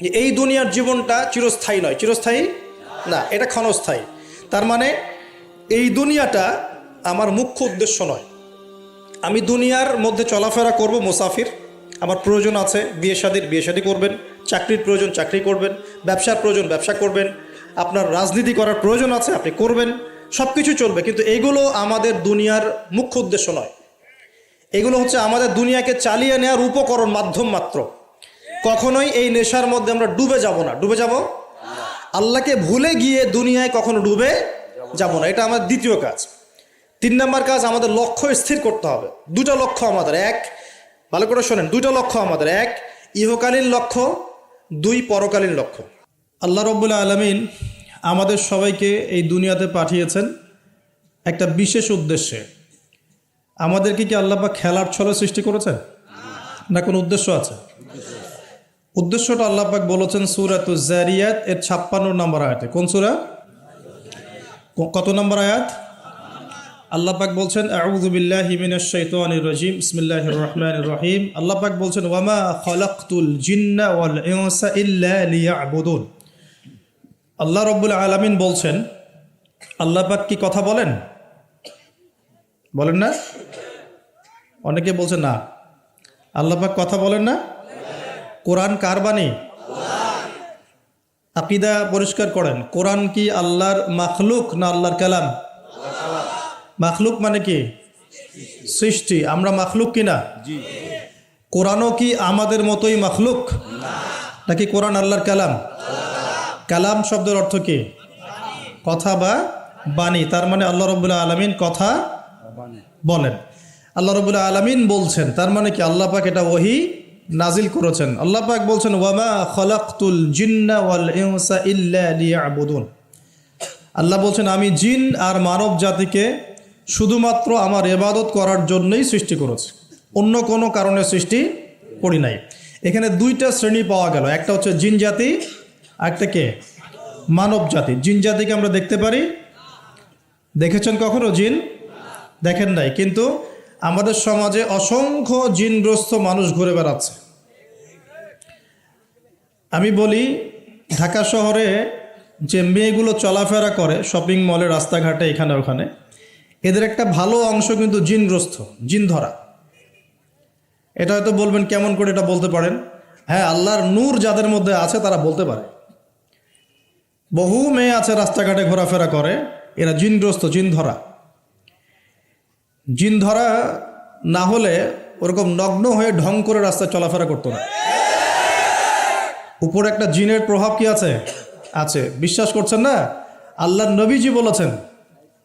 যে এই দুনিয়ার জীবনটা চিরস্থায়ী নয়। চিরস্থায়ী? না, এটা ক্ষণস্থায়ী। তার মানে এই দুনিয়াটা আমার মুখ্য উদ্দেশ্য নয়। আমি দুনিয়ার মধ্যে চলাফেরা করব মুসাফির। আমার প্রয়োজন আছে বিয়ে শাদির, বিয়ে শাদি করবেন। চাকরির প্রয়োজন, চাকরি করবেন। ব্যবসার প্রয়োজন, ব্যবসা করবেন। আপনার রাজনীতি করার প্রয়োজন আছে, আপনি করবেন। সব কিছু চলবে, কিন্তু এগুলো আমাদের দুনিয়ার মুখ্য উদ্দেশ্য নয়। এগুলো হচ্ছে আমাদের দুনিয়াকে চালিয়ে নেওয়ার উপকরণ, মাধ্যম মাত্র। কখনোই এই নেশার মধ্যে আমরা ডুবে যাব না। ডুবে যাব? আল্লাহকে ভুলে গিয়ে দুনিয়ায় কখনো ডুবে যাব না। এটা আমার দ্বিতীয় কাজ। তিন নম্বর কাজ, আমাদের লক্ষ্য স্থির করতে হবে। দুটো লক্ষ্য আমাদের। এক, ভালো করে শোনেন দুটো লক্ষ্য আমাদের। এক, ইহকালীন লক্ষ্য, দুই, পরকালীন লক্ষ্য। আল্লাহ রব্বুল্লা আলমিন আমাদের সবাইকে এই দুনিয়াতে পাঠিয়েছেন একটা বিশেষ উদ্দেশ্যে। আমাদেরকে কি আল্লাহ পাক খেলার ছলে সৃষ্টি করেছেন? না কোনো উদ্দেশ্য আছে? উদ্দেশ্যটা আল্লাহ পাক বলেছেন সুরাত জারিয়াত, এর ছাপ্পান্ন নম্বর আয়াতে। কোন সুরা? কত নম্বর আয়াত? আল্লাহ পাক বলছেন, আউযু বিল্লাহি মিনাশ শাইতানির রাজিম, বিসমিল্লাহির রহমানির রহিম। আল্লাপাক বলছেন, ওয়ামা খালাকতুল জিন্না ওয়াল ইনসা ইল্লা লিয়াবুদুন। আল্লাহ রাব্বুল আলামিন বলছেন আল্লাপাক কি কথা বলেন? বলেন না? অনেকে বলছে না। আল্লাপাক কথা বলেন না? কোরআন কার বাণী? আকিদা পরিষ্কার করেন কোরআন কি আল্লাহর মাখলুক না আল্লাহর কালাম? মাখলুক মানে কি? সৃষ্টি। আমরা মাখলুক কিনা? কোরআনও কি আমাদের মতোই মাখলুক? নাকি কোরআন আল্লাহর কালাম? কালাম শব্দের অর্থ কি? কথা বা বাণী। তার মানে আল্লাহ রবুল্লাহ আলমিন কথা বলেন। আল্লাহ রবুল্লাহ আলমিন বলছেন তার মানে কি আল্লাহ পাক এটা ওহি নাজিল করেছেন। আল্লাহ পাক বলছেন, ওয়ামা খলাকতুল জিন্না ওয়াল আল্লাহ বলছেন, আমি জিন আর মানব জাতিকে শুধুমাত্র আমার এবাদত করার জন্যই সৃষ্টি করেছে। অন্য কোনো কারণে সৃষ্টি করি নাই। এখানে দুইটা শ্রেণি পাওয়া গেল। একটা হচ্ছে জিন জাতি একটা কে? মানব জাতি। জিন জাতিকে আমরা দেখতে পারি। দেখেছেন কখনো জিন? দেখেন নাই। কিন্তু আমাদের সমাজে অসংখ্য জিনগ্রস্ত মানুষ ঘুরে বেড়াচ্ছে। আমি বলি, ঢাকা শহরে যে মেয়েগুলো চলাফেরা করে শপিং মলে, রাস্তাঘাটে, এখানে, ওখানে, এদের একটা ভালো অংশ কিন্তু জিনগ্রস্ত জিন ধরা এটা হয়তো বলবেন, কেমন করে এটা বলতে পারেন? হ্যাঁ আল্লাহর নূর যাদের মধ্যে আছে, তারা বলতে পারে। বহু মেয়ে আছে রাস্তাঘাটে ঘোরাফেরা করে, এরা জিনগ্রস্ত জিন ধরা জিন ধরা না হলে ওরকম নগ্ন হয়ে ঢং করে রাস্তায় চলাফেরা করতো না। উপরে একটা জিনের প্রভাব কি আছে? আছে। বিশ্বাস করছেন না? আল্লাহ নবীজি বলেছেন,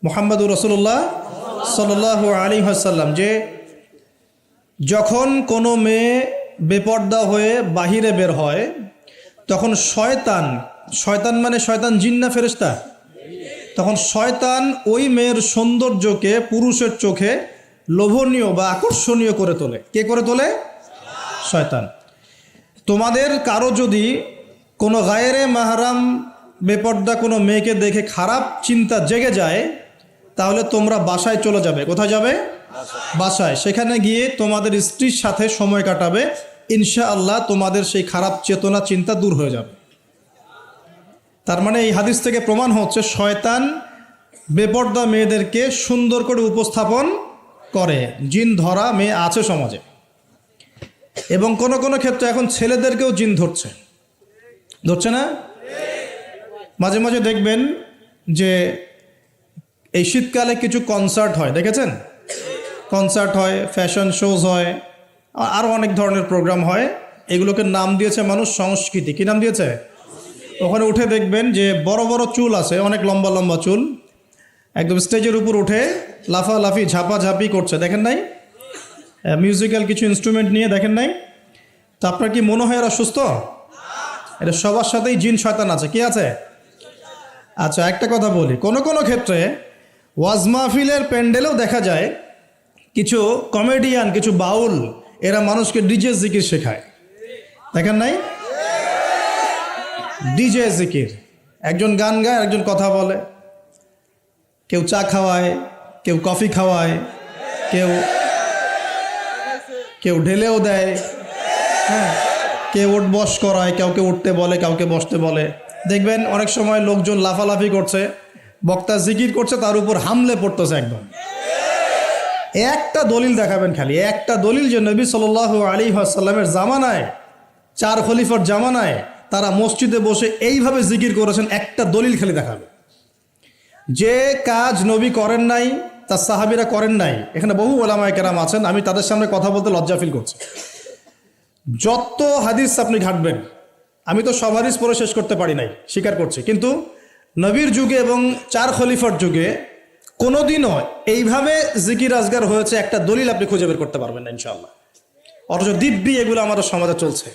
মোহাম্মদুর রসুল্লাহ সাল আলী হাসাল্লাম যে যখন কোনো মেয়ে বেপর্দা হয়ে বাহিরে বের হয়, তখন শয়তান শয়তান মানে শয়তান জিন না ফেরেস্তা তখন শয়তান ওই মেয়ের সৌন্দর্যকে পুরুষের চোখে লোভনীয় বা আকর্ষণীয় করে তোলে। কে করে তোলে? শয়তান। তোমাদের কারও যদি কোনো গায়েরে মাহারাম বেপর্দা কোনো মেয়েকে দেখে খারাপ চিন্তা জেগে যায় তাহলে তোমরা বাসায় চলে যাবে। কোথায় যাবে? বাসায়। সেখানে গিয়ে তোমাদের স্ত্রীর সাথে সময় কাটাবে। ইনশা আল্লাহ তোমাদের সেই খারাপ চেতনা চিন্তা দূর হয়ে যাবে। তার মানে এই হাদিস থেকে প্রমাণ হচ্ছে শয়তান বেপর্দা মেয়েদেরকে সুন্দর করে উপস্থাপন করে। জিন ধরা মেয়ে আছে সমাজে। এবং কোনো কোনো ক্ষেত্রে এখন ছেলেদেরকেও জিন ধরছে। ধরছে না? মাঝে মাঝে দেখবেন যে এই শীতকালে কিছু কনসার্ট হয়, দেখেছেন? কনসার্ট হয় ফ্যাশন শোজ হয় আরও অনেক ধরনের প্রোগ্রাম হয়। এগুলোকে নাম দিয়েছে মানুষ সংস্কৃতি। কী নাম দিয়েছে? ওখানে উঠে দেখবেন যে বড় বড় চুল আছে, অনেক লম্বা লম্বা চুল। একদম স্টেজের উপর উঠে লাফালাফি, ঝাপাঝাপি করছে। দেখেন নাই? মিউজিক্যাল কিছু ইনস্ট্রুমেন্ট নিয়ে দেখেন নাই? তো আপনার কি মনে হয় এরা সুস্থ? এটা সবার সাথেই জিন শয়তান আছে। কি আছে? আচ্ছা একটা কথা বলি। কোনো কোনো ক্ষেত্রে ওয়াজ মাহফিলের প্যান্ডেলেও দেখা যায় কিছু কমেডিয়ান কিছু বাউল, এরা মানুষকে ডিজে জিকির শেখায়। দেখেন নাই? ডিজে জিকির। একজন গান গায়, একজন কথা বলে। কেউ চা খাওয়ায়, কেউ কফি খাওয়ায়, কেউ কেউ ঢেলেও দেয়। হ্যাঁ কেউ উঠ বস করায়, কাউকে উঠতে বলে, কাউকে বসতে বলে। দেখবেন অনেক সময় লোকজন লাফালাফি করছে, বক্তা জিকির করছে, তার উপর হামলে পড়তেছে একদম। একটা দলিল দেখাবেন খালি, একটা দলিল যে নবী সাল আলী আসাল্লামের জামানায়, চার খলিফার জামানায় তারা মসজিদে বসে এইভাবে জিকির করেছেন, একটা দলিল খালি দেখাবে যে কাজ নবী করেন নাই তার সাহাবিরা করেন নাই। এখানে বহু ওলামায় কেরাম আছেন, আমি তাদের সামনে কথা বলতে লজ্জা ফিল করছি। যত হাদিস আপনি ঘাটবেন, আমি তো সব হাদিস পরে শেষ করতে পারি নাই, স্বীকার করছি। কিন্তু নবীর যুগে এবং চার খলিফার যুগে কোনোদিনও এইভাবে জিকির আজগার হয়েছে, একটা দলিল আপনি খুঁজে বের করতে পারবেন না ইনশাল্লাহ অথচ দিব্যি এগুলো আমাদের সমাজে চলছে।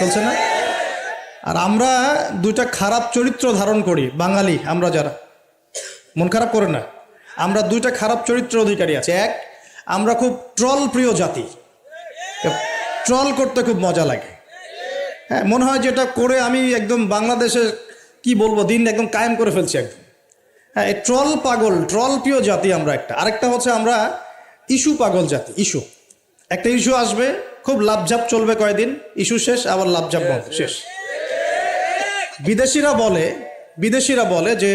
চলছে না? আর আমরা দুইটা খারাপ চরিত্র ধারণ করি, বাঙালি, আমরা যারা। মন খারাপ করে না। আমরা দুইটা খারাপ চরিত্র অধিকারী আছে। এক, আমরা খুব ট্রল প্রিয় জাতি। ট্রল করতে খুব মজা লাগে। হ্যাঁ মনে হয় যেটা করে আমি একদম বাংলাদেশে কি বলব, দিন একদম কায়েম করে ফেলছি একদম। হ্যাঁ এই ট্রল পাগল ট্রল প্রিয় জাতি আমরা একটা। আরেকটা হচ্ছে আমরা ইস্যু পাগল জাতি, ইস্যু। একটা ইস্যু আসবে, খুব লাভঝাপ চলবে কয়দিন, ইস্যু শেষ, আবার লাভঝাপ শেষ। বিদেশিরা বলে বিদেশিরা বলে যে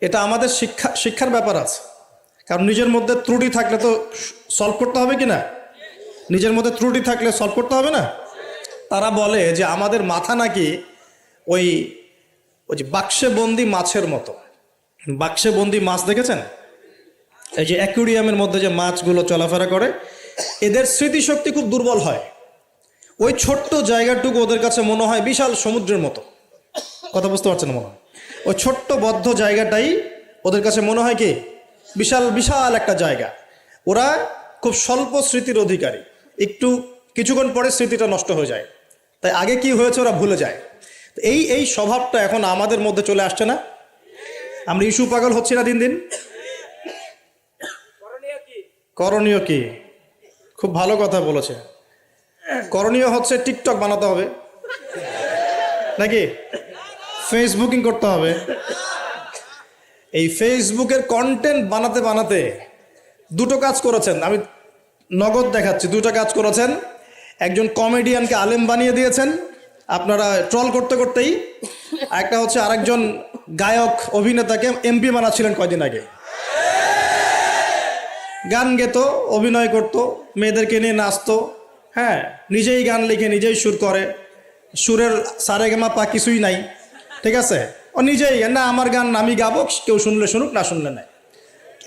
এটা আমাদের শিক্ষা, শিক্ষার ব্যাপার আছে। কারণ নিজের মধ্যে ত্রুটি থাকলে তো সলভ করতে হবে কি না? নিজের মধ্যে ত্রুটি থাকলে সলভ করতে হবে না? তারা বলে যে আমাদের মাথা নাকি ওই ওই যে বাক্সে বন্দি মাছের মতো। বাক্সে বন্দি মাছ দেখেছেন? এই যে অ্যাকুরিয়ামের মধ্যে যে মাছগুলো চলাফেরা করে, এদের স্মৃতিশক্তি খুব দুর্বল হয়। ওই ছোট্ট জায়গাটুকু ওদের কাছে মনে হয় বিশাল সমুদ্রের মতো। কথা বুঝতে পারছেন মনে হয়? ওই ছোট্ট বদ্ধ জায়গাটাই ওদের কাছে মনে হয় কি? বিশাল বিশাল একটা জায়গা। ওরা খুব স্বল্প স্মৃতির অধিকারী। একটু কিছুক্ষণ পরে স্মৃতিটা নষ্ট হয়ে যায়। তাই আগে কি হয়েছে ওরা ভুলে যায়। এই এই স্বভাবটা এখন আমাদের মধ্যে চলে আসছে না। আমরা ইস্যু পাগল হচ্ছি না দিন দিন। করণীয় কি? খুব ভালো কথা বলেছে। করণীয় হচ্ছে টিকটক বানাতে হবে। নাকি? ফেসবুকিং করতে হবে। এই ফেসবুকের কন্টেন্ট বানাতে বানাতে দুটো কাজ করেছেন। আমি নগদ দেখাচ্ছি, দুটো কাজ করেছেন। একজন কমেডিয়ানকে আলেম বানিয়ে দিয়েছেন। আপনারা ট্রল করতে করতেই। একটা হচ্ছে আরেকজন গায়ক, অভিনেতাকে এমপি বানাচ্ছিলেন কয়দিন আগে। গান গেত, অভিনয় করত, মেয়েদেরকে নিয়ে নাচতো। হ্যাঁ নিজেই গান লিখে, নিজেই সুর করে। সুরের সারে গেমা পা কিছুই নাই। ঠিক আছে? ও নিজেই, না, আমার গান আমি গাবো, কেউ শুনলে শুনুক, না শুনলে নাই।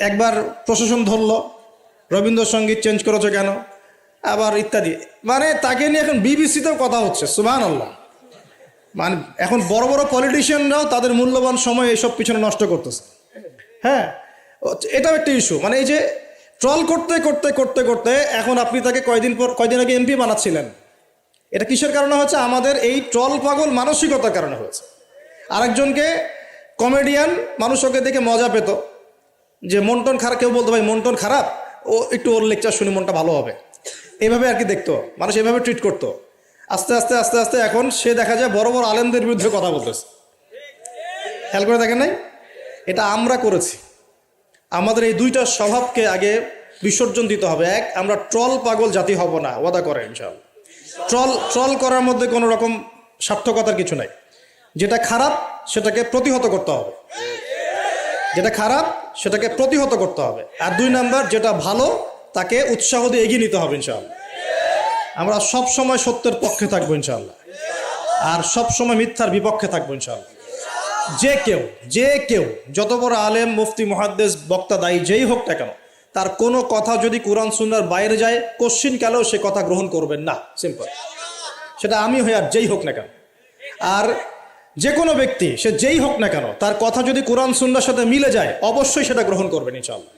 একবার প্রশাসন ধরলো, রবীন্দ্রসঙ্গীত চেঞ্জ করেছ কেন? আবার ইত্যাদি। মানে তাকে নিয়ে এখন বিবিসিতেও কথা হচ্ছে সুবাহ আল্লাহ মানে এখন বড় বড় পলিটিশিয়ানরাও তাদের মূল্যবান সময় এইসব পিছনে নষ্ট করতেছে। হ্যাঁ? এটাও একটা ইস্যু মানে এই যে ট্রল করতে করতে করতে করতে এখন আপনি তাকে কয়দিন পর, কয়দিন আগে এমপি বানাচ্ছিলেন? এটা কিসের কারণে হচ্ছে আমাদের এই ট্রল পাগল মানসিকতার কারণে হয়েছে। আরেকজনকে কমেডিয়ান মানুষ ওকে দেখে মজা পেত। যে মনটন খারাপ কেউ বলতো, ভাই, মনটন খারাপ? ও একটু ওর লেকচার শুনে মনটা ভালো হবে। এভাবে আর কি দেখতো। মানুষ এভাবে ট্রিট করতো। আস্তে আস্তে আস্তে আস্তে এখন সে দেখা যায় বড় বড় আলেমদের বিরুদ্ধে কথা বলতেছে। খেয়াল করে দেখেন নাই? এটা আমরা করেছি। আমাদের এই দুইটা স্বভাবকে আগে বিসর্জন দিতে হবে। এক, আমরা ট্রল পাগল জাতি হব না। ওয়াদা করে ইনশাল ট্রল ট্রল করার মধ্যে কোনো রকম সার্থকতার কিছু নাই। যেটা খারাপ, সেটাকে প্রতিহত করতে হবে। যেটা খারাপ, সেটাকে প্রতিহত করতে হবে। আর দুই নাম্বার, যেটা ভালো, তাকে উৎসাহ দিয়ে এগিয়ে নিতে হবে ইনশাআল্লাহ। আমরা সব সময় সত্যের পক্ষে থাকব ইনশাআল্লাহ। আর সব সময় মিথ্যার বিপক্ষে থাকব ইনশাআল্লাহ। যে কেউ যে কেউ, যত বড় আলেম, মুফতি মহাদ্দেশ বক্তা, দায়ী, যেই হোক না কেন, তার কোনো কথা যদি কোরআন, সুন্নার বাইরে যায়, কোশ্চিন কালেও সে কথা গ্রহণ করবেন না। সিম্পল সেটা আমি হই আর যেই হোক না কেন। আর যে কোনো ব্যক্তি, সে যেই হোক না কেন, তার কথা যদি কোরআন সুন্নার সাথে মিলে যায়, অবশ্যই সেটা গ্রহণ করবেন ইনশাল্লাহ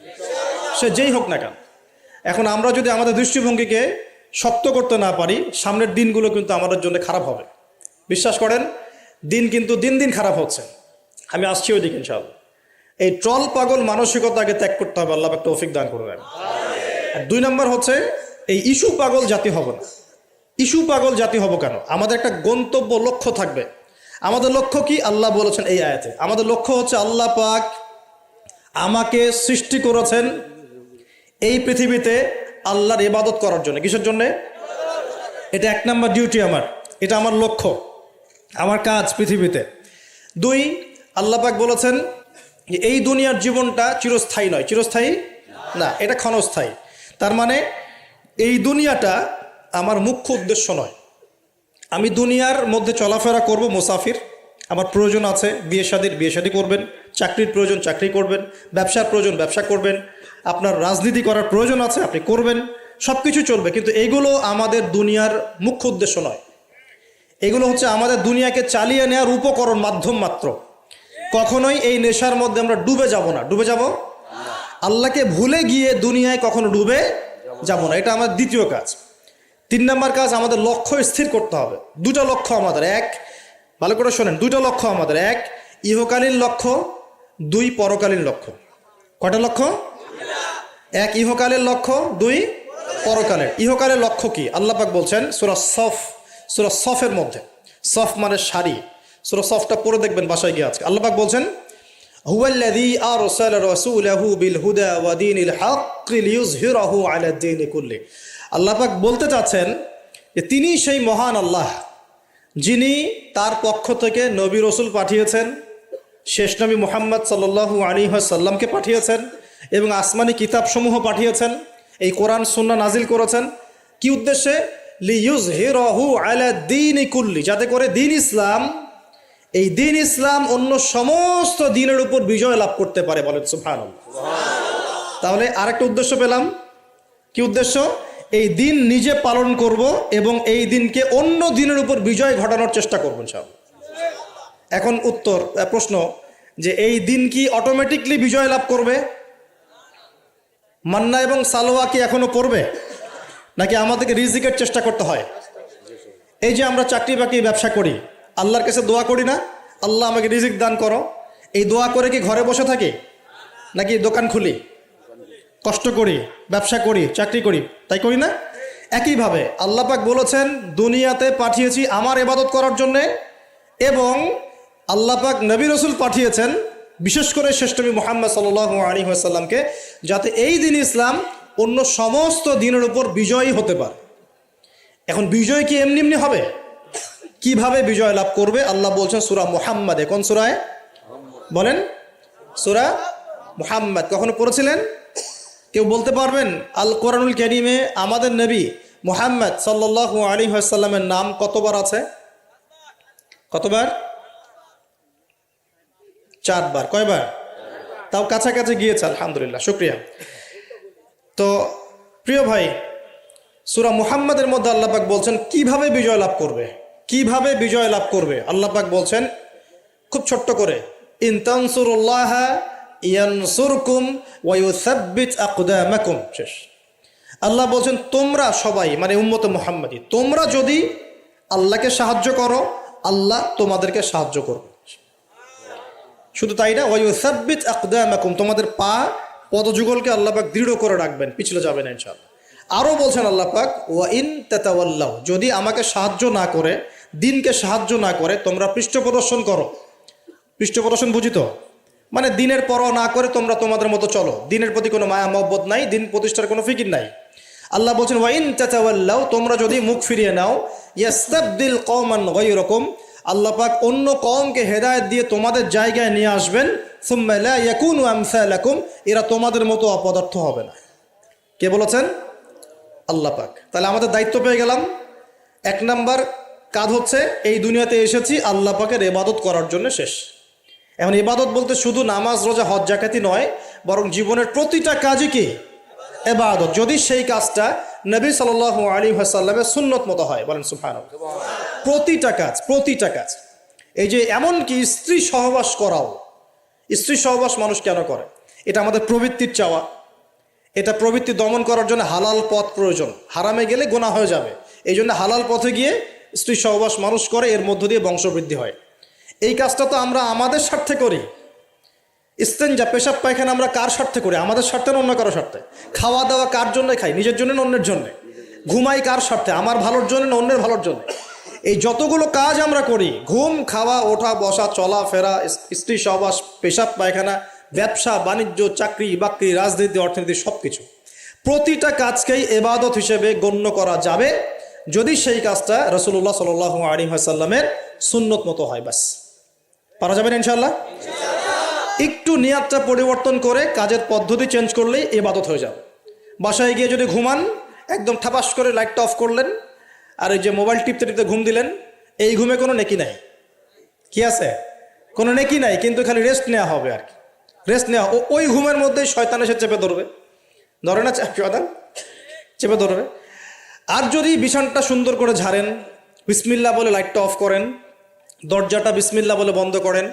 সে যেই হোক না কেন। এখন আমরা যদি আমাদের দৃষ্টিভঙ্গিকে শক্ত করতে না পারি, সামনের দিনগুলো কিন্তু আমাদের জন্য খারাপ হবে। বিশ্বাস করেন, দিন কিন্তু দিন দিন খারাপ হচ্ছে। আমি আসছি ওই দিকে ইনশাল্লাহ এই ট্রল পাগল মানসিকতাকে ত্যাগ করতে হবে, আল্লাহ একটা অফিক দান করে দেন আর দুই নম্বর হচ্ছে, এই ইস্যু পাগল জাতি হবে না। ইস্যু পাগল জাতি হব কেন? আমাদের একটা গন্তব্য লক্ষ্য থাকবে। আমাদের লক্ষ্য কি? আল্লাহ বলেছেন এই আয়াতে। আমাদের লক্ষ্য হচ্ছে আল্লাহ পাক আমাকে সৃষ্টি করেছেন এই পৃথিবীতে আল্লাহর ইবাদত করার জন্য। কিসের জন্যে? এটা এক নম্বর ডিউটি আমার। এটা আমার লক্ষ্য, আমার কাজ পৃথিবীতে। দুই আল্লাপাক বলেছেন যে এই দুনিয়ার জীবনটা চিরস্থায়ী নয়। চিরস্থায়ী? না, এটা ক্ষণস্থায়ী। তার মানে এই দুনিয়াটা আমার মুখ্য উদ্দেশ্য নয়। আমি দুনিয়ার মধ্যে চলাফেরা করব মুসাফির। আমার প্রয়োজন আছে বিয়ে শাদির, বিয়ে শাদি করবেন, চাকরির প্রয়োজন চাকরি করবেন, ব্যবসার প্রয়োজন ব্যবসা করবেন, আপনার রাজনীতি করার প্রয়োজন আছে আপনি করবেন সব কিছু চলবে, কিন্তু এগুলো আমাদের দুনিয়ার মুখ্য উদ্দেশ্য নয়। এগুলো হচ্ছে আমাদের দুনিয়াকে চালিয়ে নেওয়ার উপকরণ মাধ্যম মাত্র। কখনোই এই নেশার মধ্যে আমরা ডুবে যাব না। ডুবে যাব? আল্লাহকে ভুলে গিয়ে দুনিয়ায় কখনো ডুবে যাব না। এটা আমার দ্বিতীয় কাজ। তিন নম্বর কাজ আমাদের লক্ষ্য স্থির করতে হবে। দুটো লক্ষ্য আমাদের, এক, ভালো করে শোনেন, দুটো লক্ষ্য আমাদের, এক, ইহকালীন লক্ষ্য, দুই, পরকালীন লক্ষ্য। কটা লক্ষ্য? এক, ইহকালের লক্ষ্য, দুই, পরকালের। ইহকালের লক্ষ্য কি? আল্লাহ পাক বলছেন, সুরা সফ, সুরা সফের মধ্যে। সফ মানে শাড়ি সুরা সফটা পরে দেখবেন বাসায় গিয়ে আজকে। আল্লাহ পাক বলছেন, হুয়াল্লাযী আরসালা বিল হুদা আল্লাহ পাক বলতে চাচ্ছেন যে তিনি সেই মহান আল্লাহ, যিনি তার পক্ষ থেকে নবী রসুল পাঠিয়েছেন, শেষ নবী মোহাম্মদ সাল্লু আলী সাল্লামকে পাঠিয়েছেন এবং আসমানি কিতাবসমূহ পাঠিয়েছেন, এই কোরআন সুন্না নাজিল করেছেন। কি উদ্দেশ্যে? লিউজ হিরহু আলা দিন কুল্লি, যাতে করে দিন ইসলাম, এই দিন ইসলাম অন্য সমস্ত দিনের উপর বিজয় লাভ করতে পারে বলেন সুফান তাহলে আরেকটা উদ্দেশ্য পেলাম। কি উদ্দেশ্য? এই দিন নিজে পালন করব এবং এই দিনকে অন্য দিনের উপর বিজয় ঘটানোর চেষ্টা করব সব এখন উত্তর প্রশ্ন যে এই দিন কি অটোমেটিকলি বিজয় লাভ করবে? মান্না এবং সালোয়া কি এখনও পড়বে? নাকি আমাদেরকে রিজিকের চেষ্টা করতে হয়? এই যে আমরা চাকরি বাকরি ব্যবসা করি, আল্লাহর কাছে দোয়া করি না, আল্লাহ আমাকে রিজিক দান করো। এই দোয়া করে কি ঘরে বসে থাকি? নাকি দোকান খুলি? কষ্ট করি, ব্যবসা করি, চাকরি করি, তাই করি না? একইভাবে আল্লাহ পাক বলেছেন, দুনিয়াতে পাঠিয়েছি আমার এবাদত করার জন্যে এবং আল্লাহ পাক নবী রসুল পাঠিয়েছেন, বিশেষ করে শ্রেষ্ঠবী মোহাম্মদ সাল আলী আসাল্লামকে যাতে এই দিন ইসলাম অন্য সমস্ত দিনের উপর বিজয়ী হতে পারে। এখন বিজয় কি এমনি এমনি হবে? কীভাবে বিজয় লাভ করবে? আল্লাহ বলছেন, সুরা মোহাম্মদে কোন সুরায়? বলেন? সুরা মোহাম্মদ, কখনো পড়েছিলেন? কেউ বলতে পারবেন, আল কোরআনুল করিমে আমাদের নবী মোহাম্মদ সাল্লাল্লাহু আলী সাল্লামের নাম কতবার আছে? কতবার? চারবার। কয়বার? তাও কাছাকাছি গিয়েছে, আলহামদুলিল্লাহ, শুক্রিয়া। তো, প্রিয় ভাই, সুরা মুহাম্মাদের মধ্যে আল্লাপাক বলছেন, কীভাবে বিজয় লাভ করবে? কীভাবে বিজয় লাভ করবে? আল্লাপাক বলছেন, খুব ছোট্ট করে ইনতানসুরুল্লাহ ইয়ানসুরকুম ওয়ায়ুসাব্বিত আকদামাকুম। শেষ। আল্লাহ বলছেন, তোমরা সবাই মানে উম্মত মোহাম্মদী, তোমরা যদি আল্লাহকে সাহায্য করো, আল্লাহ তোমাদেরকে সাহায্য করবে। শুধু তাই না ওয়ায়ুসাব্বিত আকদামাকুম তোমাদের পা পদযুগলকে আল্লাহ পাক দৃঢ় করে রাখবেন, পিছলে যাবে না ইনশাআল্লাহ। আরও বলছেন আল্লাহ পাক, ওয়া ইন তাতাওয়াল্লাহ যদি আমাকে সাহায্য না করে, দিনকে সাহায্য না করে, তোমরা পৃষ্ঠ প্রদর্শন করো। পৃষ্ঠ প্রদর্শন বুঝি তো? মানে দিনের পরও না করে তোমরা তোমাদের মতো চলো। দিনের প্রতি কোনো মায়া, মহব্বত নাই, দিন প্রতিষ্ঠার কোনো ফিকির নাই। আল্লাহ বলছেন ওয়াইন চাচাওয়াল্লাহ তোমরা যদি মুখ ফিরিয়ে নাও, ইয়াস্তাবদিল কওমান গায়রাকুম, আল্লাহ পাক অন্য কমকে হেদায়েত দিয়ে তোমাদের জায়গায় নিয়ে আসবেন এরা তোমাদের মতো অপদার্থ হবে না। কে বলেছেন? আল্লাহ পাক। তাহলে আমাদের দায়িত্ব পেয়ে গেলাম। এক নাম্বার কাজ হচ্ছে, এই দুনিয়াতে এসেছি, আল্লাহ পাকের এবাদত করার জন্য শেষ। এখন ইবাদত বলতে শুধু নামাজ, রোজা, হজ জাকাতি নয়, বরং জীবনের প্রতিটা কাজই কি? এবাদত যদি সেই কাজটা নবী সাল আলী সাল্লামের সুন্নত মতো হয়, বলেন সুফান প্রতিটা কাজ প্রতিটা কাজ। এই যে এমনকি স্ত্রী সহবাস করাও, স্ত্রী সহবাস মানুষ কেন করে? এটা আমাদের প্রবৃত্তির চাওয়া। এটা প্রবৃত্তি দমন করার জন্য হালাল পথ প্রয়োজন। হারামে গেলে গোনা হয়ে যাবে। এই জন্য হালাল পথে গিয়ে স্ত্রী সহবাস মানুষ করে, এর মধ্য দিয়ে বংশবৃদ্ধি হয়। এই কাজটা তো আমরা আমাদের স্বার্থে করি। ইস্তেঞ্জা পেশাব, পায়খানা আমরা কার স্বার্থে করি? আমাদের স্বার্থে না অন্য কারও স্বার্থে? খাওয়া দাওয়া কার জন্য খাই? নিজের জন্য না অন্যের জন্য? ঘুমাই কার স্বার্থে? আমার ভালোর জন্য না অন্যের ভালোর জন্য? এই যতগুলো কাজ আমরা করি, ঘুম, খাওয়া, ওঠা, বসা, চলা, ফেরা, স্ত্রী, সহবাস, পেশাব, পায়খানা, ব্যবসা, বাণিজ্য, চাকরি, বাকরি, রাজনীতি, অর্থনীতি সব কিছু প্রতিটা কাজকেই এবাদত হিসেবে গণ্য করা যাবে। যদি সেই কাজটা রসুল্লাহ সাল আলী সাল্লামের সুন্নত মতো হয় বাস পারা যাবেন ইনশাল্লাহ একটু নিয়াতটা পরিবর্তন করে কাজের পদ্ধতি চেঞ্জ করলেই এবাদত হয়ে যাবে। বাসায় গিয়ে যদি ঘুমান, একদম ঠাপাস করে লাইটটা অফ করলেন, আর এই যে মোবাইল টিপতে টিপতে ঘুম দিলেন, এই ঘুমে কোনো নেকি নাই। কি আছে? কোনো নেকি নাই, কিন্তু খালি রেস্ট নেওয়া হবে আর কি। রেস্ট নেওয়া ওই ঘুমের মধ্যেই শয়তান এসে চেপে ধরবে। ধরে না শয়তান? চেপে ধরবে। আর যদি বিছানটা সুন্দর করে ঝাড়েন বিসমিল্লা বলে লাইটটা অফ করেন দরজাটা বিসমিল্লা বলে বন্ধ করেন।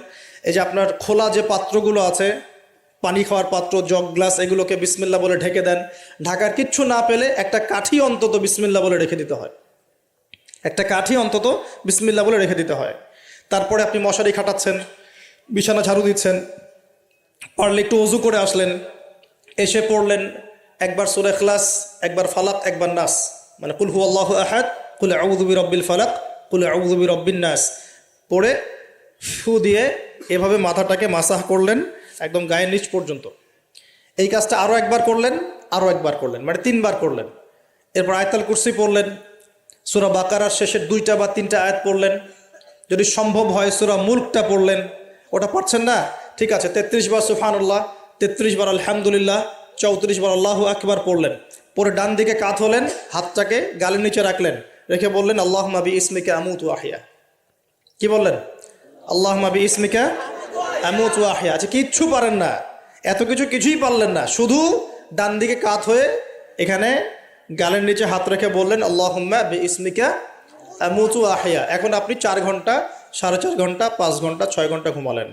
এই যে আপনার খোলা যে পাত্রগুলো আছে, পানি খাওয়ার পাত্র, জগ গ্লাস, এগুলোকে বিসমিল্লা বলে ঢেকে দেন। ঢাকার কিচ্ছু না পেলে একটা কাঠি অন্তত বিসমিল্লা বলে রেখে দিতে হয়। একটা কাঠি অন্তত বিসমিল্লা বলে রেখে দিতে হয়। তারপরে আপনি মশারি খাটাচ্ছেন, বিছানা ঝাড়ু দিচ্ছেন, পারলে একটু অজু করে আসলেন, এসে পড়লেন, একবার সুরে খ্লাস একবার ফালাক, একবার নাস। মানে কুল হু আল্লাহ আহাদ, কুলে আউদুবি রব্বিল ফালাক, কুলে আউদুবি রব্বিন নাস। পড়ে ফু দিয়ে এভাবে মাথাটাকে মাসাহ করলেন একদম গায়ের নিচ পর্যন্ত। এই কাজটা আরও একবার করলেন আরও একবার করলেন মানে তিনবার করলেন। এরপর আয়তাল কুরসি পড়লেন, সুরা বাকারার শেষের দুইটা বা তিনটা আয়াত পড়লেন, যদি সম্ভব হয় সুরা মুল্কটা পড়লেন, ওটা পারছেন না? ঠিক আছে, তেত্রিশ বার সুফানুল্লাহ তেত্রিশ বার আলহামদুলিল্লাহ, চৌত্রিশ বার আল্লাহ আকবার পড়লেন। পরে ডান দিকে কাত হলেন, হাতটাকে গালের নিচে রাখলেন, রেখে বললেন আল্লাহ মাবি ইসমিকা আমুতু আহিয়া কি বললেন? আল্লাহ মাবি ইসমিকা আমুতু আহিয়া আচ্ছা কিচ্ছু পারেন না। এত কিছু কিছুই পারলেন না। শুধু ডান দিকে কাত হয়ে এখানে গালের নিচে হাত রেখে বললেন আল্লাহ বি ইসমিকা আমুতু আহিয়া এখন আপনি চার ঘণ্টা, সাড়ে চার ঘণ্টা, পাঁচ ঘণ্টা, ছয় ঘণ্টা ঘুমালেন।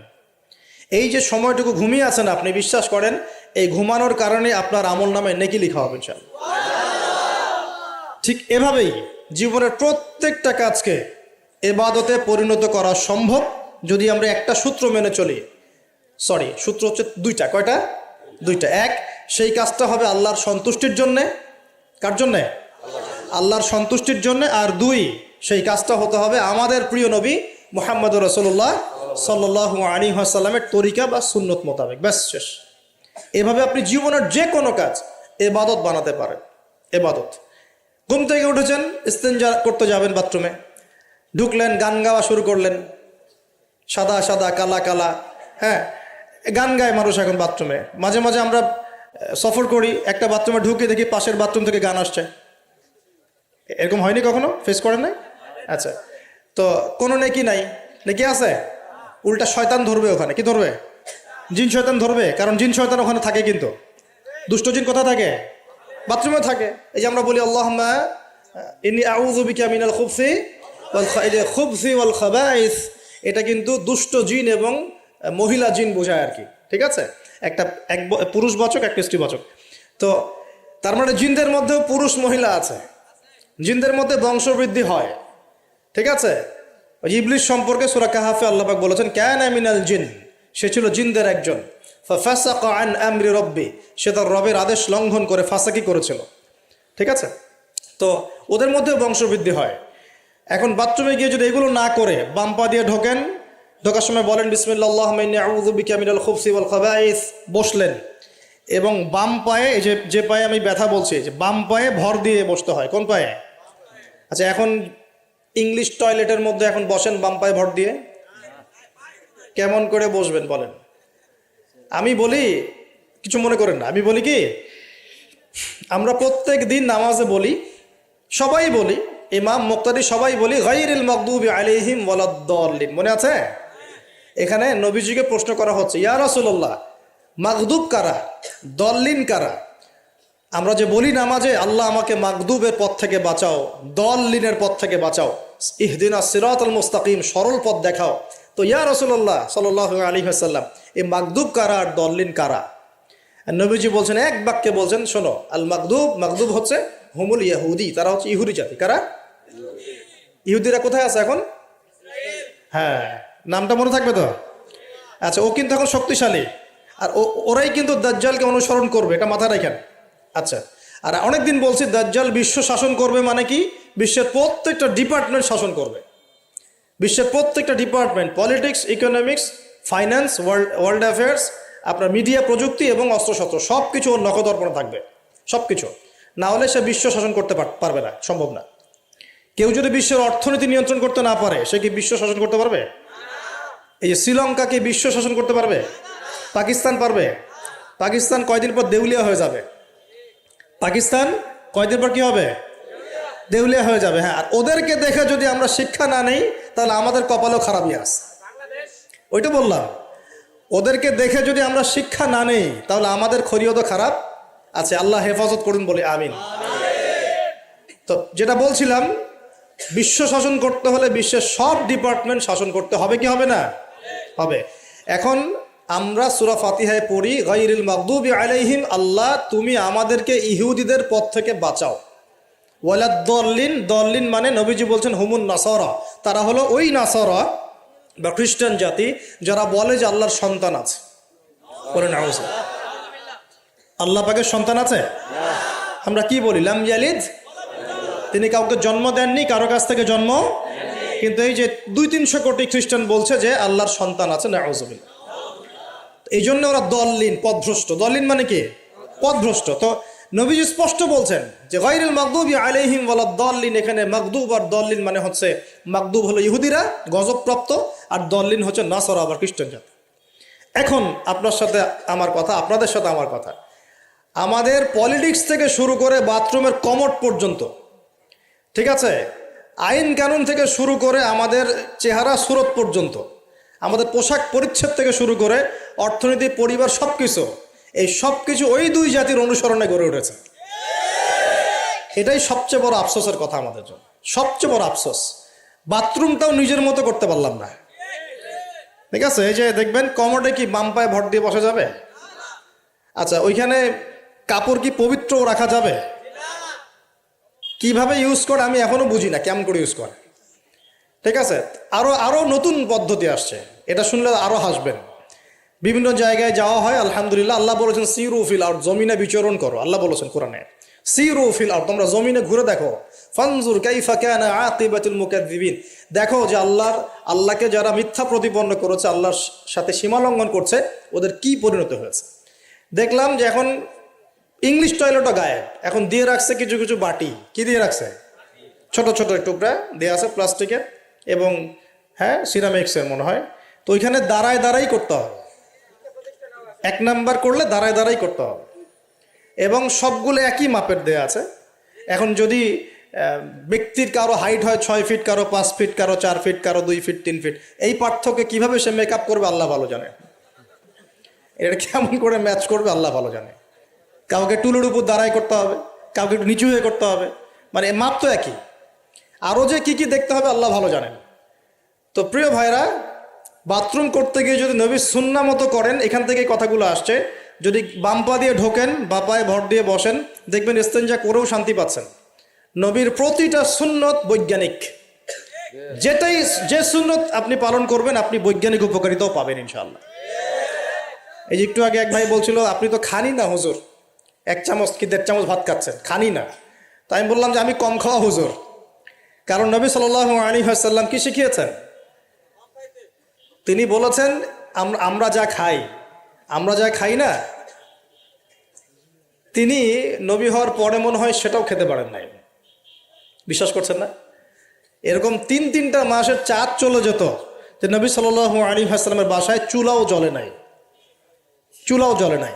এই যে সময়টুকু ঘুমিয়ে আছেন আপনি, বিশ্বাস করেন, এই ঘুমানোর কারণে আপনার আমল নামে নেকি লিখা হবে। ঠিক এভাবেই জীবনের প্রত্যেকটা কাজকে এবাদতে পরিণত করা সম্ভব যদি আমরা একটা সূত্র মেনে চলি। সরি, সূত্র হচ্ছে দুইটা। কয়টা? দুইটা। এক, সেই কাজটা হবে আল্লাহর সন্তুষ্টির জন্যে। কার জন্যে? আল্লাহর সন্তুষ্টির জন্যে। আর দুই, সেই কাজটা হতে হবে আমাদের প্রিয় নবী মোহাম্মদ রসল্লাহ সাল্লাহ আলী আসাল্লামের তরিকা বা সুন্নত মোতাবেক। ব্যাস, শেষ। এভাবে আপনি জীবনের যে কোনো কাজ এবাদত বানাতে পারেন। এবাদত। ঘুম থেকে উঠেছেন, ইস্তেঞ্জা করতে যাবেন বাথরুমে। ঢুকলেন, গান গাওয়া শুরু করলেন। সাদা সাদা, কালা কালা। হ্যাঁ গান গায় মানুষ এখন বাথরুমে। মাঝে মাঝে আমরা সফর করি, একটা বাথরুমে ঢুকে দেখি পাশের বাথরুম থেকে গান আসছে। এরকম হয়নি কখনো? ফেস করেন নাই? আচ্ছা। তো কোনো নেকি নাই। নেকি আছে? উল্টা শয়তান ধরবে ওখানে। কি ধরবে? জিন শয়তান ধরবে? কারণ জিন শয়তান ওখানে থাকে কিন্তু। দুষ্ট জিন কোথায় থাকে? বাথরুমে থাকে। এই যে আমরা বলি আল্লাহ ইনি আউযু বিকা মিনাল খুবসি খুবসি ওয়াল খাবাইস, এটা কিন্তু দুষ্ট জিন এবং মহিলা জিন বোঝায় আর কি। ঠিক আছে? একটা এক পুরুষবাচক একটা স্ত্রীবাচক তো তার মানে জিনদের মধ্যেও পুরুষ মহিলা আছে। জিনদের মধ্যে বংশবৃদ্ধি হয়। ঠিক আছে? ইবলিশ সম্পর্কে সুরা কাহাফে আল্লাপাক বলেছেন ক্যান আমিনাল জিন সে ছিল জিনদের একজন। রব্বি, সে তার রবের আদেশ লঙ্ঘন করে ফাঁসাকি করেছিল। ঠিক আছে? তো ওদের মধ্যেও বংশবৃদ্ধি হয়। এখন বাথরুমে গিয়ে যদি এগুলো না করে, বাম পা দিয়ে ঢোকেন, ঢোকার সময় বলেন বিসমিল্লাহ মিনাল খুবসি ওয়াল খাবাইস বসলেন। এবং বাম পায়ে যে যে পায়ে আমি ব্যথা বলছি, যে বাম পায়ে ভর দিয়ে বসতে হয়। কোন পায়ে? আচ্ছা এখন ইংলিশ টয়লেটের মধ্যে এখন বসেন বাম পায়ে ভর দিয়ে। কেমন করে বসবেন বলেন। আমি বলি, কিছু মনে করেন না। আমি বলি কি, আমরা প্রত্যেক দিন নামাজে বলি, সবাই বলি ইমাম মুক্তাদি সবাই বলি গাইরিল মকদুবি আলিহিম ওয়ালাদ্দলিন মনে আছে? এখানে নবীজিকে প্রশ্ন করা হচ্ছে, ইয়া রাসূলুল্লাহ, মাগদুব কারা? দল্লিন কারা? আমরা যে বলি নামাজে আল্লাহ আমাকে মাগদুবের পথ থেকে বাঁচাও, দল্লিনের পথ থেকে বাঁচাও। ইহদিনা সিরাত আল মুস্তাকিম, সরল পথ দেখাও। তো ইয়া রসুল্লাহ সাল্লাহ আলী হাসাল্লাম এই মাগদুব কারা আর দল্লিন কারা? নবীজি বলছেন, এক বাক্যে বলছেন, শোনো আল মাগদুব মাগদুব হচ্ছে হুমুল ইয়াহুদি, তারা হচ্ছে ইহুদি জাতি। কারা? ইহুদিরা কোথায় আছে এখন? হ্যাঁ নামটা মনে থাকবে তো? আচ্ছা ও কিন্তু এখন শক্তিশালী। আর ও, ওরাই কিন্তু দাজ্জালকে অনুসরণ করবে, এটা মাথায় রাখেন। আচ্ছা আর অনেকদিন বলছি দাজ্জাল বিশ্ব শাসন করবে মানে কি? বিশ্বের প্রত্যেকটা ডিপার্টমেন্ট শাসন করবে। বিশ্বের প্রত্যেকটা department, politics, economics, finance, world world affairs, আপনার মিডিয়া প্রযুক্তি এবং অস্ত্রশস্ত্র সব কিছু ওর নখদর্পণে থাকবে। সব কিছু না হলে সে বিশ্ব শাসন করতে পার- পারবে না, সম্ভব না। কেউ যদি বিশ্বের অর্থনীতি নিয়ন্ত্রণ করতে না পারে, সে কি বিশ্ব শাসন করতে পারবে? এই যে শ্রীলঙ্কাকে বিশ্ব শাসন করতে পারবে? পাকিস্তান পারবে? পাকিস্তান কয়দিন পর দেউলিয়া হয়ে যাবে? পাকিস্তান কয়দিন পর কি হবে? দেউলিয়া হয়ে যাবে হ্যাঁ। আর ওদেরকে দেখে যদি আমরা শিক্ষা না নেই, তাহলে আমাদের কপালও খারাপই আস ওইটা বললাম। ওদেরকে দেখে যদি আমরা শিক্ষা না নেই, তাহলে আমাদের খরিও তো খারাপ আছে। আল্লাহ হেফাজত করুন বলে, আমিন। তো যেটা বলছিলাম বিশ্ব শাসন করতে হলে বিশ্বের সব ডিপার্টমেন্ট শাসন করতে হবে কি হবে না? হবে। এখন আমরা সুরা ফাতিহায় পড়ি গাইরিল মাকদুবি আলাইহিম, আল্লাহ তুমি আমাদেরকে ইহুদিদের পথ থেকে বাঁচাও। ওয়ালা দল্লিন দল্লিন মানে নবীজি বলছেন হুমুন নাসরা। তারা হলো ওই নাসরা বা খ্রিস্টান জাতি যারা বলে যে আল্লাহর সন্তান আছে। আল্লাহ পাকের সন্তান আছে? আমরা কি বলি? লাম তিনি কাউকে জন্ম দেননি, কারও কাছ থেকে জন্ম কিন্তু এই যে দুই তিনশো কোটি খ্রিস্টান বলছে যে আল্লাহর সন্তান আছে নাউজুবিল এই জন্য ওরা দল্লিন, পদভ্রষ্ট। দল্লিন মানে কি? পদভ্রষ্ট। তো নবীজি স্পষ্ট বলছেন যে গৈরুল মাকদুবি আলাইহিম ওয়ালা দল্লিন, এখানে মাকদুব আর দল্লিন মানে হচ্ছে মাকদুব হলো ইহুদিরা, গজবপ্রাপ্ত, আর দল্লিন হচ্ছে নাসরা আবার খ্রিস্টান জাতি। এখন আপনার সাথে আমার কথা, আপনাদের সাথে আমার কথা। আমাদের পলিটিক্স থেকে শুরু করে বাথরুমের কমট পর্যন্ত ঠিক আছে? আইন কানুন থেকে শুরু করে আমাদের চেহারা সুরত পর্যন্ত, আমাদের পোশাক পরিচ্ছদ থেকে শুরু করে অর্থনীতি, পরিবার সব কিছু এই সব কিছু ওই দুই জাতির অনুসরণে গড়ে উঠেছে। এটাই সবচেয়ে বড় আফসোসের কথা আমাদের জন্য। সবচেয়ে বড় আফসোস। বাথরুমটাও নিজের মতো করতে পারলাম না। ঠিক আছে? এই যে দেখবেন, কমোডে কি বাম পায়ে ভর দিয়ে বসা যাবে? আচ্ছা ওইখানে কাপড় কি পবিত্র রাখা যাবে? কীভাবে ইউজ করে আমি এখনও বুঝি না, কেমন করে ইউজ করে। ঠিক আছে? আরও আরও নতুন পদ্ধতি আসছে। এটা শুনলে আরও হাসবেন। বিভিন্ন জায়গায় যাওয়া হয়, আলহামদুলিল্লাহ, আল্লাহ বলেছেন সিরুফিল আর জমিনে বিচরণ করো। আল্লাহ বলেছেন কোরআনে সিরুফিল আর তোমরা জমিনে ঘুরে দেখো। ফানজুর কাইফা কানা মুকাদ্দিবিন। দেখো যে আল্লাহর, আল্লাহকে যারা মিথ্যা প্রতিপন্ন করেছে, আল্লাহর সাথে সীমা লঙ্ঘন করছে, ওদের কি পরিণত হয়েছে? দেখলাম যে এখন ইংলিশ টয়লেটও গায়ে। এখন দিয়ে রাখছে কিছু কিছু বাটি। কি দিয়ে রাখছে? ছোট ছোট টুকরা দেওয়া আছে প্লাস্টিকের এবং হ্যাঁ সিরামিক্সের মনে হয়। তো ওইখানে দাঁড়ায় দাঁড়াই করতে হবে। এক নাম্বার করলে দাঁড়ায় দাঁড়াই করতে হবে। এবং সবগুলো একই মাপের দেয়া আছে। এখন যদি ব্যক্তির কারও হাইট হয় ছয় ফিট কারও পাঁচ ফিট কারও চার ফিট কারও দুই ফিট তিন ফিট এই পার্থক্যে কীভাবে সে মেকআপ করবে আল্লাহ ভালো জানে। এটা কেমন করে ম্যাচ করবে আল্লাহ ভালো জানে। কাউকে টুলের উপর দাঁড়াই করতে হবে, কাউকে একটু নিচু হয়ে করতে হবে। মানে মাপ তো একই। আরও যে কি কি দেখতে হবে আল্লাহ ভালো জানেন। তো প্রিয় ভাইরা বাথরুম করতে গিয়ে যদি নবী সুন্না মতো করেন, এখান থেকে কথাগুলো আসছে। যদি বাম পা দিয়ে ঢোকেন, বা পায়ে ভর দিয়ে বসেন, দেখবেন ইস্তেঞ্জা করেও শান্তি পাচ্ছেন। নবীর প্রতিটা সুন্নত বৈজ্ঞানিক। যেটাই, যে সুন্নত আপনি পালন করবেন, আপনি বৈজ্ঞানিক উপকারিতাও পাবেন ইনশাল্লাহ এই যে একটু আগে এক ভাই বলছিল, আপনি তো খানি না, হুজুর? এক চামচ কি দেড় চামচ ভাত খাচ্ছেন? খানি না। তাই আমি বললাম যে আমি কম খাওয়া হুজুর। কারণ নবী সাল আলী সাল্লাম কি শিখিয়েছেন? তিনি বলেছেন আমরা যা খাই, আমরা যা খাই না, তিনি নবী হওয়ার পরে মনে হয় সেটাও খেতে পারেন নাই। বিশ্বাস করছেন না? এরকম তিন তিনটা মাসের চাঁদ চলে যেত যে নবী সাল আলী হাসলামের বাসায় চুলাও জ্বলে নাই। চুলাও জ্বলে নাই।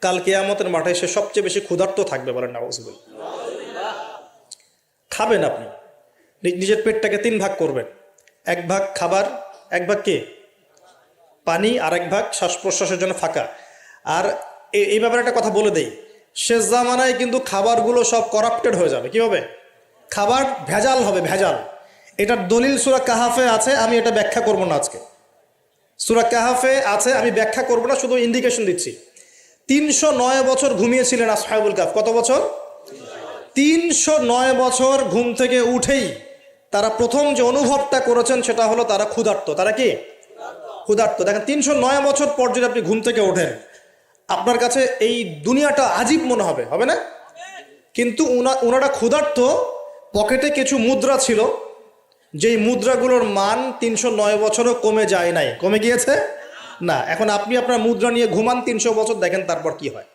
কাল কেয়ামতের মাঠে সে সবচেয়ে বেশি ক্ষুধার্ত থাকবে বলেন নাউজুবিল খাবেন আপনি। নিজের পেটটাকে তিন ভাগ করবেন। এক ভাগ খাবার, এক ভাগ কে? পানি আর এক ভাগ শ্বাস প্রশ্বাসের জন্য ফাঁকা। আর এই ব্যাপারে একটা কথা বলে দেই। শেষ জামানায় কিন্তু খাবারগুলো সব করাপ্টেড হয়ে যাবে। কি হবে খাবার ভেজাল হবে, ভেজাল। এটার দলিল সুরা কাহাফে আছে, আমি এটা ব্যাখ্যা করব না আজকে। সুরা কাহাফে আছে, আমি ব্যাখ্যা করব না, শুধু ইন্ডিকেশন দিচ্ছি। তিনশো নয় বছর ঘুমিয়েছিলেন আসহাবুল কাফ। কত বছর? তিনশো নয় বছর ঘুম থেকে উঠেই তারা প্রথম যে অনুভবটা করেছেন সেটা হলো তারা ক্ষুধার্ত। তারা কি? ক্ষুধার্ত। দেখেন, তিনশো নয় বছর পর যদি আপনি ঘুম থেকে ওঠেন, আপনার কাছে এই দুনিয়াটা আজীব মনে হবে হবে না? কিন্তু ওনারা ক্ষুধার্ত, পকেটে কিছু মুদ্রা ছিল, যেই মুদ্রাগুলোর মান তিনশো নয় বছরও কমে যায় নাই। কমে গিয়েছে? না এখন আপনি আপনার মুদ্রা নিয়ে ঘুমান তিনশো বছর দেখেন তারপর কি হয়।